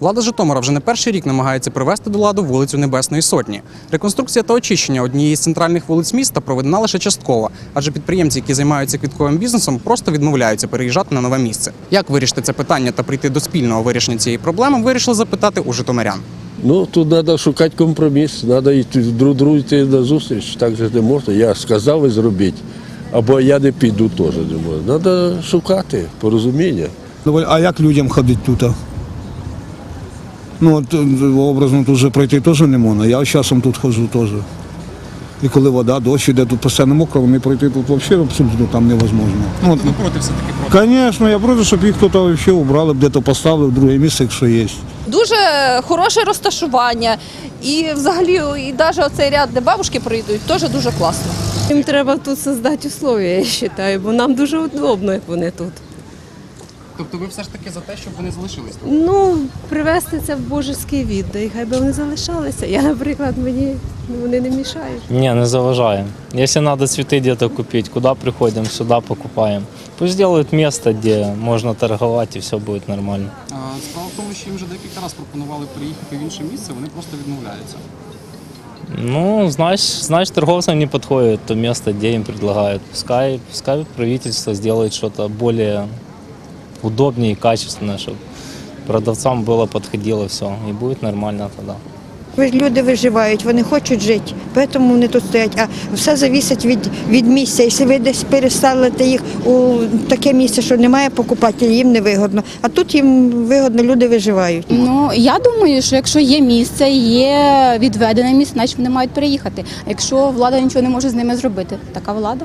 Влада Житомира вже не перший рік намагається привести до ладу вулицю Небесної Сотні. Реконструкція та очищення однієї з центральних вулиць міста проведена лише частково, адже підприємці, які займаються квітковим бізнесом, просто відмовляються переїжджати на нове місце. Як вирішити це питання та прийти до спільного вирішення цієї проблеми, вирішили запитати у житомирян. Ну, тут треба шукати компроміс, треба йти друг другу йти на зустріч. Так же не можна. Я сказав і зробіть. Або я не піду теж не. Треба шукати порозуміння. Давай, А як людям ходити тут? Ну, от, е, образно тут же пройти теж не можна. Я з часом тут ходжу теж. І коли вода, дощ іде, тут постійно мокро, вони пройти тут взагалі абсолютно там невозможно. Ну, от, проти все таки Звісно, я проти, щоб їх хтось взагалі убрали, де-то поставили в друге місце, якщо є. Дуже хороше розташування. І взагалі, і навіть оцей ряд, де бабушки прийдуть, теж дуже класно. Їм треба тут создати условия, я вважаю, бо нам дуже удобно, як вони тут. Тобто ви все ж таки за те, щоб вони залишились? Ну, привести це в божеський віддай, хай би вони залишалися. Я, наприклад, мені вони не мішають. Не, не заважаем. Если надо цветы где-то купить, куда приходим, сюда покупаем. Пусть делают место, где можно торговать, и все будет нормально. Справа в тому, що їм вже декілька разів пропонували приїхати в інше місце, вони просто відмовляються. Ну, значит, значит, торговцам не подходит то место, где им предлагают. Пускай, пускай правительство сделает что-то более удобнее и качественное, чтобы продавцам было подходило все, и будет нормально тогда. Люди виживають, вони хочуть жити, тому вони тут стоять. А все залежить від, від місця. Якщо ви десь переставите їх у таке місце, що немає покупателів, їм не вигодно. А тут їм вигодно, люди виживають. Ну я думаю, що якщо є місце, є відведене місце, значить вони мають переїхати. А якщо влада нічого не може з ними зробити, така влада.